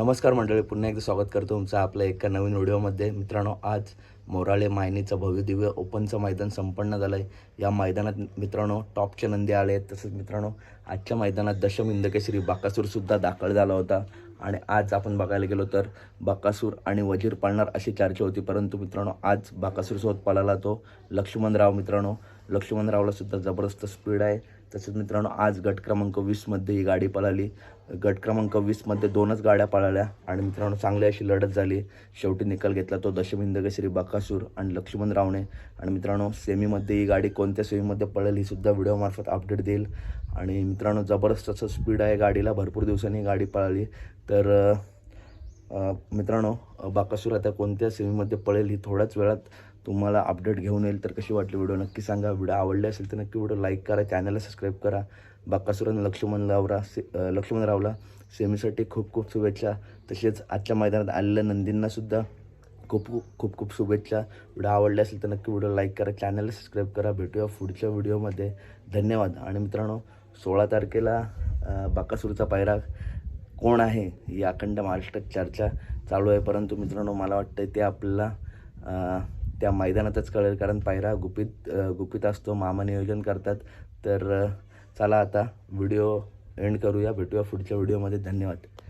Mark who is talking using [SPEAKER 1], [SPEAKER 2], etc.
[SPEAKER 1] नमस्कार मंडळी पुन्हा एकदा स्वागत करतो तुमचं आपल्या एका नवीन व्हिडिओमध्ये. मित्रांनो आज मोराळे मायनीचं भव्यदिव्य ओपनचं मैदान संपन्न झालं आहे या मैदानात मित्रांनो टॉपचे नंदी आले आहेत. तसंच मित्रांनो आजच्या मैदानात दशम इंदकेसरी बाकासूरसुद्धा दाखल झाला होता. आणि आज आपण बघायला गेलो तर बाकासूर आणि वजीर पाळणार अशी चर्चा होती. परंतु मित्रांनो आज बाकासूरसोबत पळाला तो लक्ष्मणराव मित्रांनो. लक्ष्मणरावला सुद्धा जबरदस्त स्पीड आहे. तसंच मित्रांनो आज गट क्रमांक वीसमध्ये ही गाडी पळाली. गट क्रमांक वीसमध्ये दोनच गाड्या पळाल्या. आणि मित्रांनो चांगली अशी लढत झाली. शेवटी निकाल घेतला तो दशमिंदकेसरी बकासूर आणि लक्ष्मणरावने आणि मित्रांनो सेमीमध्ये ही गाडी कोणत्या सेमीमध्ये पळेल ही सुद्धा व्हिडिओमार्फत अपडेट देईल. आणि मित्रांनो जबरदस्त असं स्पीड आहे गाडीला. भरपूर दिवसांनी गाडी पळाली. तर मित्रांनो बाकासूर आता कोणत्या सेमीमध्ये पळेल ही थोड्याच वेळात तुम्हाला अपडेट घेऊन येईल. तर कशी वाटली व्हिडिओ नक्की सांगा. व्हिडिओ आवडले असेल तर नक्की व्हिडिओ लाईक करा चॅनलला सबस्क्राईब करा. बाकासूर लक्ष्मण रावरा से लक्ष्मण रावला सेमीसाठी खूप खूप शुभेच्छा. तसेच आजच्या मैदानात आलेल्या नंदींनासुद्धा खूप खूप खूप खूप शुभेच्छा. व्हिडिओ आवडले असेल तर नक्की व्हिडिओ लाईक करा चॅनलला सबस्क्राईब करा. भेटूया पुढच्या व्हिडिओमध्ये. धन्यवाद. आणि मित्रांनो सोळा तारखेला बाकासूरचा पायरा कोण आहे? ही अखंड महाराष्ट्रात चर्चा चालू आहे. परंतु मित्रांनो मला वाटतं ते आपल्याला त्या मैदानातच कळेल. कारण पायरा गुपित गुपित असतो मामा नियोजन करतात. तर चला आता व्हिडिओ एंड करूया. भेटूया पुढच्या व्हिडिओमध्ये. धन्यवाद.